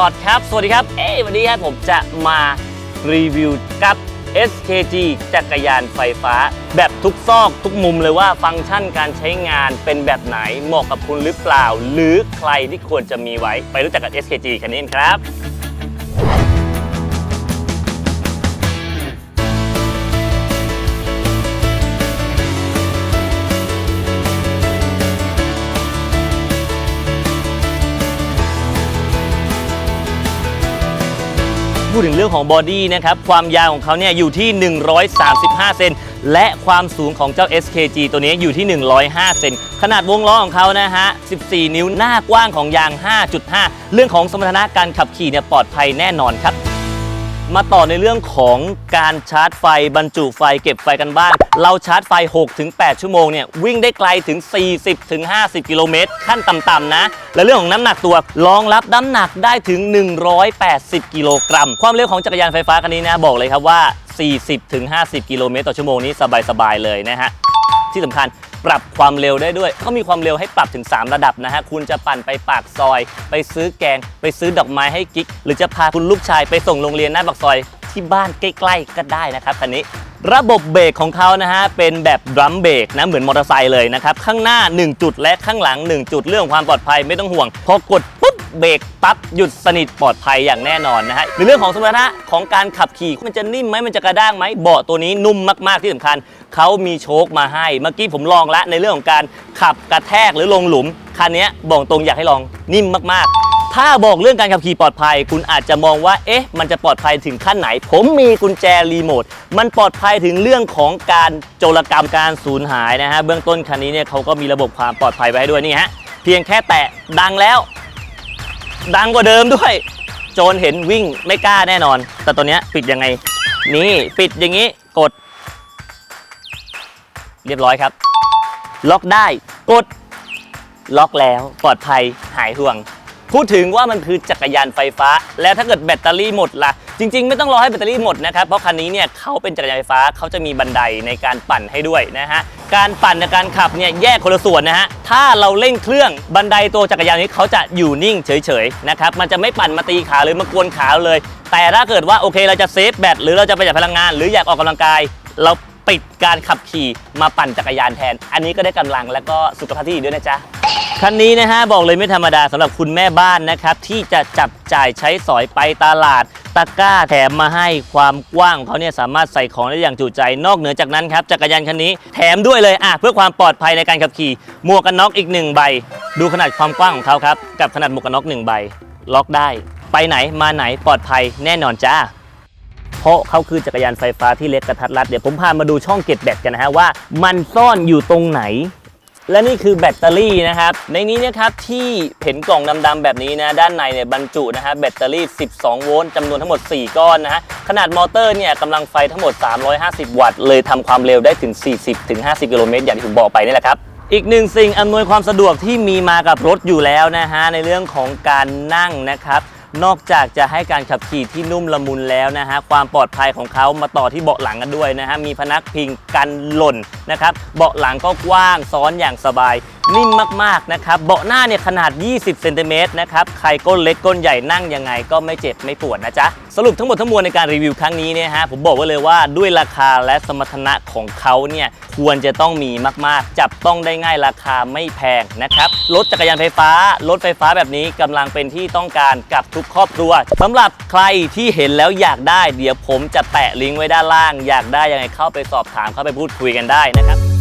อดครับ สวัสดีครับ เอ้วันนี้ครับผมจะมารีวิวกับ SKG จักรยานไฟฟ้า แบบทุกซอกทุกมุมเลยว่าฟังก์ชันการใช้งานเป็นแบบไหนเหมาะกับคุณหรือเปล่า หรือใครที่ควรจะมีไว้ ไปรู้จักกับ SKG คันนี้ครับ พูดถึงเรื่องของบอดี้นะครับ ความยาวของเขาเนี่ยอยู่ที่ 135 เซนและความสูงของเจ้า SKG ตัวนี้อยู่ที่ 105 เซนขนาดวงล้อของเขานะฮะ 14 นิ้วหน้ากว้างของยาง 5.5 เรื่องของสมรรถนะการขับขี่เนี่ยปลอดภัยแน่นอนครับ มาต่อในเรื่องของการชาร์จไฟบรรจุไฟเก็บไฟกันบ้าง เราชาร์จไฟ 6-8 ชั่วโมงเนี่ยวิ่งได้ไกลถึง 40-50 กิโลเมตร ขั้นต่ำๆนะ และเรื่องของน้ำหนักตัวรองรับน้ำหนักได้ถึง 180 กิโลกรัม ความเร็วของจักรยานไฟฟ้าคันนี้นะบอกเลยครับว่า 40-50 กิโลเมตรต่อชั่วโมงนี้สบายๆเลยนะฮะที่สำคัญ ปรับความเร็วได้ด้วย เขามีความเร็วให้ปรับถึง 3 ระดับนะฮะ คุณจะปั่นไปปากซอย ไปซื้อแกง ไปซื้อดอกไม้ให้กิ๊ก หรือจะพาคุณลูกชายไปส่งโรงเรียนหน้าปากซอยที่บ้านใกล้ๆก็ได้นะครับคันนี้ระบบเบรกของเขานะฮะ เป็นแบบดรัมเบรกนะเหมือนมอเตอร์ไซค์เลยนะครับ ข้างหน้า 1 จุดและข้างหลัง 1 จุดเรื่องความปลอดภัยไม่ต้องห่วงพอกด เบรกปั๊บหยุดสนิทปลอดภัยอย่างแน่นอนนะฮะในเรื่องของสมรรถนะของการขับขี่มันจะนิ่มไหมมันจะกระด้างไหมเบาะตัวนี้นุ่มมากๆที่สำคัญเขามีโชคมาให้เมื่อกี้ผมลองแล้วในเรื่องของการขับกระแทกหรือลงหลุมคันนี้บอกตรงอยากให้ลองนิ่มมากๆถ้าบอกเรื่องการขับขี่ปลอดภัย คุณอาจจะมองว่า เอ๊ะ มันจะปลอดภัยถึงขั้นไหน ผมมีกุญแจรีโมท มันปลอดภัยถึงเรื่องของการโจรกรรมการสูญหายนะฮะ เบื้องต้นคันนี้เนี่ยเขาก็มีระบบความปลอดภัยไว้ให้ด้วยนี่ฮะ เพียงแค่แตะดังแล้ว ดังกว่าเดิมด้วย โจรเห็นวิ่งไม่กล้าแน่นอน แต่ตัวเนี้ยปิดยังไง นี่ปิดอย่างนี้กด เรียบร้อยครับ ล็อกได้กด ล็อกแล้วปลอดภัยหายห่วง พูดถึงว่ามันคือจักรยานไฟฟ้า แล้วถ้าเกิดแบตเตอรี่หมดล่ะ จริง ๆ ไม่ต้องรอให้แบตเตอรี่หมดนะครับ เพราะคันนี้เนี่ยเขาเป็นจักรยานไฟฟ้าเขาจะมีบันไดในการปั่นให้ด้วยนะฮะ การปั่นในการขับเนี่ยแยกคนละส่วนนะฮะ ถ้าเราเร่งเครื่องบันไดตัวจักรยานนี้เขาจะอยู่นิ่งเฉยๆนะครับ มันจะไม่ปั่นมาตีขาหรือมากวนขาเลย แต่ถ้าเกิดว่าโอเคเราจะเซฟแบตหรือเราจะประหยัดพลังงาน หรืออยากออกกำลังกาย เราปิดการขับขี่มาปั่นจักรยานแทน อันนี้ก็ได้กำลังและก็สุขภาพที่ดีด้วยนะจ๊ะ คันนี้นะฮะบอกเลยไม่ธรรมดาสำหรับคุณแม่บ้านนะครับ ที่จะจับจ่ายใช้สอยไปตลาด ตะกร้าแถมมาให้ความกว้างของเขาเนี่ยสามารถใส่ของได้อย่างจุใจนอกเหนือจากนั้นครับจักรยานคันนี้แถมด้วยเลยอะเพื่อความปลอดภัยในการขับขี่ หมวกกันน็อกอีกหนึ่งใบ ดูขนาดความกว้างของเขาครับกับขนาดหมวกกันน็อกหนึ่งใบ ล็อกได้ ไปไหนมาไหนปลอดภัยแน่นอนจ้าเพราะเขาคือจักรยานไฟฟ้าที่เล็กกระทัดรัดเดี๋ยวผมพามาดูช่องเก็บแบตกันนะฮะว่า มันซ่อนอยู่ตรงไหน และนี่คือแบตเตอรี่นะครับ ในนี้นะครับที่เห็นกล่องดำๆแบบนี้นะ ด้านในเนี่ยบรรจุนะฮะแบตเตอรี่ 12 โวลต์จำนวนทั้งหมด 4 ก้อนนะฮะ ขนาดมอเตอร์เนี่ยกำลังไฟทั้งหมด 350 วัตต์ เลยทำความเร็วได้ถึง 40-50 กิโลเมตรอย่างที่ผมบอกไปนี่แหละครับอีกหนึ่งสิ่งอำนวยความสะดวกที่มีมากับรถอยู่แล้วนะฮะในเรื่องของการนั่งนะครับ นอกจากจะให้การขับขี่ที่นุ่มละมุนแล้วนะฮะความปลอดภัยของเขามาต่อที่เบาะหลังกันด้วยนะฮะมีพนักพิงกันหล่นนะครับเบาะหลังก็กว้างซ้อนอย่างสบายนิ่มมากๆนะครับ เบาะหน้าเนี่ยขนาด 20 เซนติเมตรนะครับ ใครก้นเล็กก้นใหญ่นั่งยังไงก็ไม่เจ็บไม่ปวดนะจ๊ะ สรุปทั้งหมดทั้งมวลในการรีวิวครั้งนี้เนี่ยฮะ ผมบอกไว้เลยว่าด้วยราคาและสมรรถนะของเขาเนี่ยควรจะต้องมีมากๆ จับต้องได้ง่ายราคาไม่แพงนะครับ รถจักรยานไฟฟ้า รถไฟฟ้าแบบนี้กำลังเป็นที่ต้องการกับทุกครอบครัวสำหรับใครที่เห็นแล้วอยากได้ เดี๋ยวผมจะแปะลิงก์ไว้ด้านล่าง อยากได้ยังไงเข้าไปสอบถามเข้าไปพูดคุยกันได้นะครับ